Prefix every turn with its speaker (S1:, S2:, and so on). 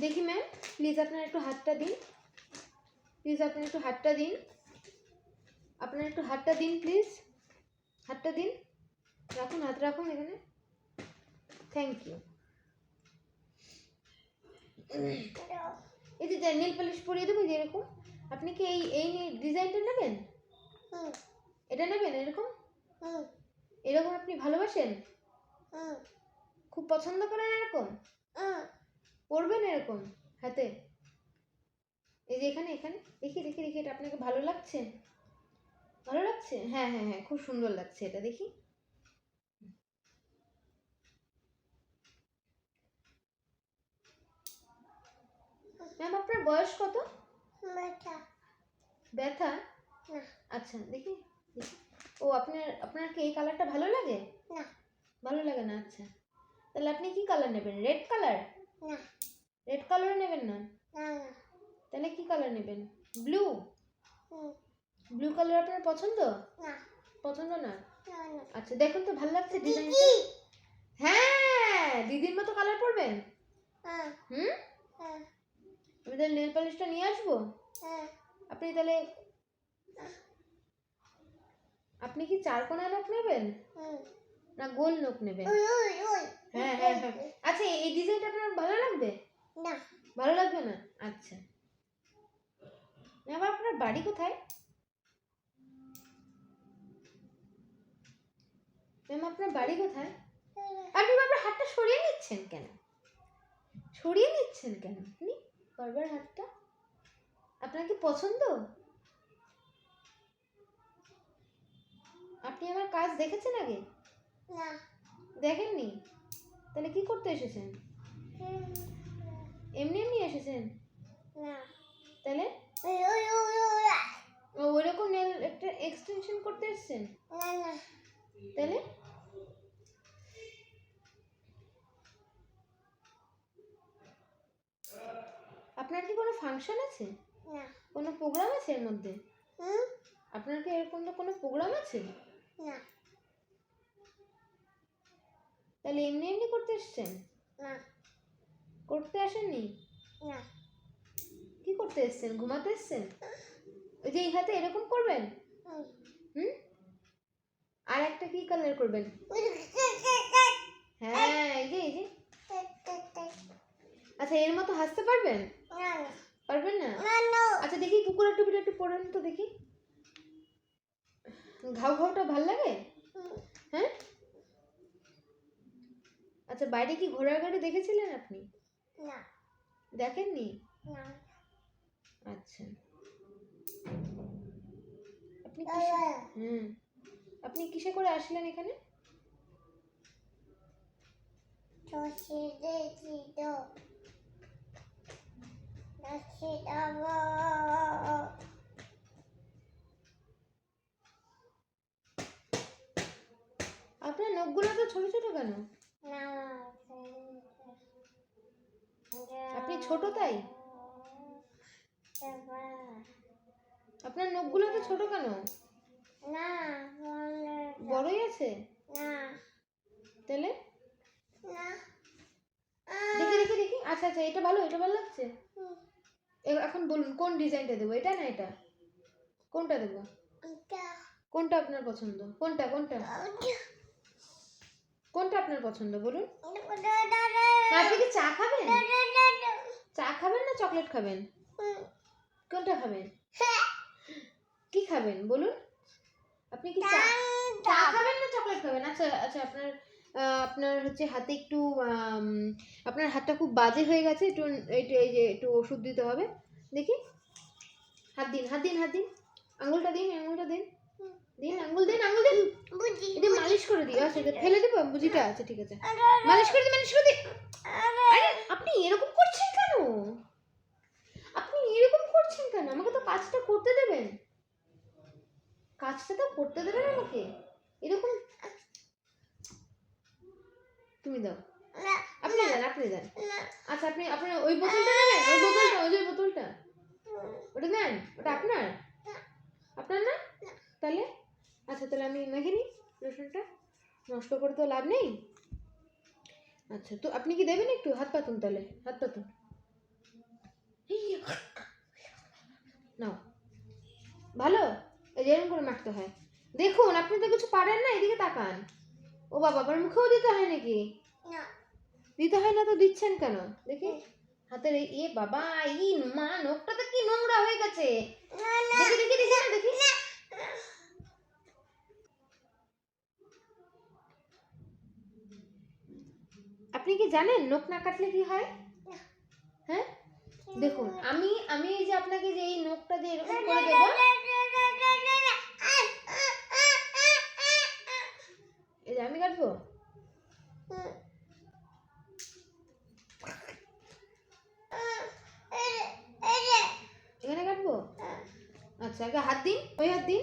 S1: দেখি ma'am please আপনার একটু হাতটা দিন। প্লিজ আপনার একটু হাতটা দিন। আপনার একটু হাতটা দিন প্লিজ হাতটা দিন। রাখুন হাত রাখুন এখানে। থ্যাংক ইউ এই যে নীল পালিশ পরিয়ে দেবো যে এরকম। আপনি কি এই এই ডিজাইনটা নেবেন?
S2: হুম।
S1: এটা নেবেন এরকম?
S2: হুম।
S1: এরকম আপনি ভালোবাসেন?
S2: হুম।
S1: খুব পছন্দ করেন এরকম? পরবেন এরকম হাতে? এই যে এখানে এখানে? দেখি দেখি দেখি এটা আপনাকে ভালো লাগছে? ভালো লাগছে? হ্যাঁ হ্যাঁ হ্যাঁ খুব সুন্দর লাগছে এটা দেখি। ম্যাম আপনার বয়স কত? ব্যথা।
S2: না।
S1: আচ্ছা দেখি দেখি। ও আপনার আপনার কি এই কালারটা ভালো লাগে?
S2: না।
S1: ভালো লাগে না আচ্ছা। তাহলে আপনি কি কালার নেবেন? রেড কালার
S2: না
S1: রেড কালার নেবেন না?
S2: না
S1: তাহলে কি কালার নেবেন? ব্লু ব্লু কালার আপনার পছন্দ?
S2: না।
S1: পছন্দ না? আচ্ছা দেখুন তো ভালো লাগছে ডিজাইনটা হ্যাঁ দিদির মতো কালার পরবেন?
S2: হ্যাঁ।
S1: হুম?
S2: হ্যাঁ।
S1: আমি তাহলে নেল পালিশটা নিয়ে আসব?
S2: হ্যাঁ।
S1: আপনি তাহলে আপনি কি চারকোনা নখ নেবেন? না গোল নখ নেবেন? হ্যাঁ হ্যাঁ হ্যাঁ। আচ্ছা এই ডিজাইনটা আপনার ভালো লাগবে
S2: না।
S1: ভালো লাগবে না? আচ্ছা। ম্যাম আপনার বাড়ি কোথায়? ম্যাম আপনার বাড়ি কোথায়? আপনি বারবার হাতটা সরিয়ে নিচ্ছেন কেন? সরিয়ে নিচ্ছেন কেন আপনি? বারবার হাতটা? আপনার কি পছন্দ? আপনি আমার কাজ দেখেছেন আগে?
S2: না।
S1: দেখেননি? তাহলে কি করতে এসেছেন? এমনি এমনি এসেছেন?
S2: না।
S1: তাহলে?
S2: ওই
S1: ওইরকম নেল একটা এক্সটেনশন করতে এসেছেন?
S2: না না।
S1: তাহলে? আপনার কি কোনো ফাংশন আছে?
S2: না।
S1: কোনো প্রোগ্রাম আছে এর মধ্যে?
S2: হুম?
S1: আপনার কি এরকম তো কোনো প্রোগ্রাম আছে?
S2: না।
S1: তাহলে এমনি এমনি করতে এসছেন?
S2: না।
S1: করতে আসেননি?
S2: না।
S1: কি করতে এসছেন? ঘুমাতে এসছেন? ওই যে এই হাতে এরকম করবেন?
S2: হুম?
S1: আর একটা কি কালার করবেন? হ্যাঁ এই যে এই যে। আচ্ছা এর মতো হাসতে পারবেন? পারবেন না? আচ্ছা দেখি কুকুরের টুপিটা একটু পরেন তো দেখি। ঘাও ঘাওটা ভালো লাগে? হ্যাঁ? আচ্ছা বাইরে কি ঘোড়ার গাড়ি দেখেছিলেন আপনি?
S2: না।
S1: দেখেননি?
S2: না।
S1: আচ্ছা। আপনি হ্যাঁ। হুম। আপনি কিসে করে আসলেন এখানে? আপনার নখগুলো তো ছোট ছোট কেন? না আপনি ছোট তাই? আপনার নখগুলো তো ছোট কেন?
S2: না
S1: বড়ই আছে।
S2: না।
S1: তাহলে?
S2: না।
S1: দেখি দেখি দেখি। আচ্ছা আচ্ছা এটা ভালো এটা ভালো লাগছে। এখন বলুন কোন ডিজাইনটা দেবো? এটা না এটা? কোনটা দেবো? কোনটা আপনার পছন্দ? কোনটা কোনটা? কোনটা আপনার পছন্দ বলুন। আপনি কি চা খাবেন? চা খাবেন না চকলেট খাবেন? কোনটা খাবেন? কি খাবেন বলুন? আপনি কি চা চা খাবেন না চকলেট খাবেন? আচ্ছা আচ্ছা আপনার আপনার হচ্ছে হাতে একটু আপনার হাতটা খুব বাজে হয়ে গেছে একটু এই যে একটু ওষুধ দিতে হবে। দেখি। হাত দিন হাত দিন হাত দিন। আঙুলটা দিন আঙুলটা দিন। দিন আঙুল দিন আঙুল দিন। এটা মালিশ করে দিই। আচ্ছা ফেলে দেবো বুঝিটা আচ্ছা ঠিক আছে। মালিশ করে দিই মালিশ করে দিই। আরে, আপনি এরকম করছেন কেন? আপনি এরকম করছেন কেন? আমাকে তো কাজটা করতে দেবেন। কাজটা তো করতে দেবেন আমাকে। এরকম তুমি দাও। আপনি দেন আপনি দেন। আচ্ছা আপনি আপনি ওই বোতলটা নেবেন? ওই বোতলটা, ওই যে বোতলটা। ওটা নেন, ওটা আপনার। আপনার না? তাহলে? আচ্ছা তাহলে আমি মেখে নিই লোশনটা নষ্ট করে তো লাভ নেই? আচ্ছা তো আপনি কি দেবেন একটু? হাত পাতুন তাহলে হাত পাতুন নাও। ভালো? এই যে এরকম করে মারতে হয়। দেখুন আপনি তো কিছু পারেন না এদিকে তাকান। ও বাবা আবার মুখেও দিতে হয় নাকি? দিতে হয় না তো দিচ্ছেন কেন? দেখি। হাতের এই এ বাবা এই মা নখটা তো কি নোংরা হয়ে গেছে। দেখি দেখি দেখি দেখি। আপনি কি জানেন নখ না কাটলে কি হয়? হ্যাঁ? দেখুন আমি আমি এই যে আপনাকে যে এই নখটা দিয়ে এরকম করে দেবো। এই যে আমি কাটবো? এখানে কাটবো? আচ্ছা আগে হাত দিন ওই হাত দিন।